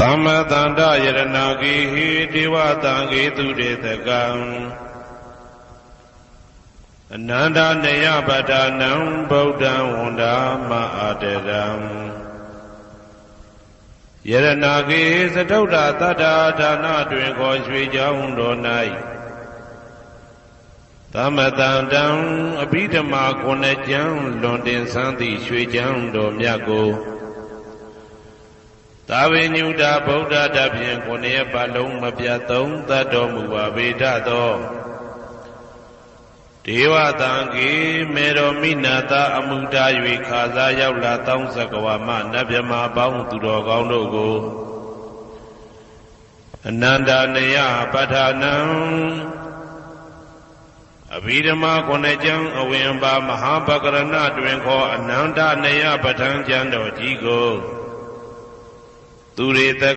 သမ္မတန္တယရဏဂေဟိဒေဝတံဂေသူတေတကံအနန္တနေယပတ္ထာနံဗုဒ္ဓံဝန္ဒာမအာတရံယရဏဂေသတုဒ္ဓတတ္တာဒါနတွင်ခေါ်ရွှေကြောင်းတော်၌သမတန္တံအဘိဓမ္မာခုနှစ်ကျမ်းလွန်တင်ဆန်းသည့်ရွှေကြောင်းတော်မြတ်ကို သာဝေညုတာဗုဒ္ဓတဖြင့်ခုနှစ်ပတ်လုံးမပြတ်သုံးသတ်တော်မူပါဗေဒသောဒေဝတံကေမေတော်မိနာတာအမှုတာ၍ခါစားရောက်လာတောင်းစကဝါမနတ်မြမာပေါင်းသူတော်ကောင်းတို့ကိုအနန္တနယပဋ္ဌာနံအဘိဓမ္မာခုနှစ်ကျမ်းအဝင်ပါမဟာပကရဏတွင်ခေါ်အနန္တနယပဋ္ဌာန်းကျမ်းတော်ကြီးကို သူရေတ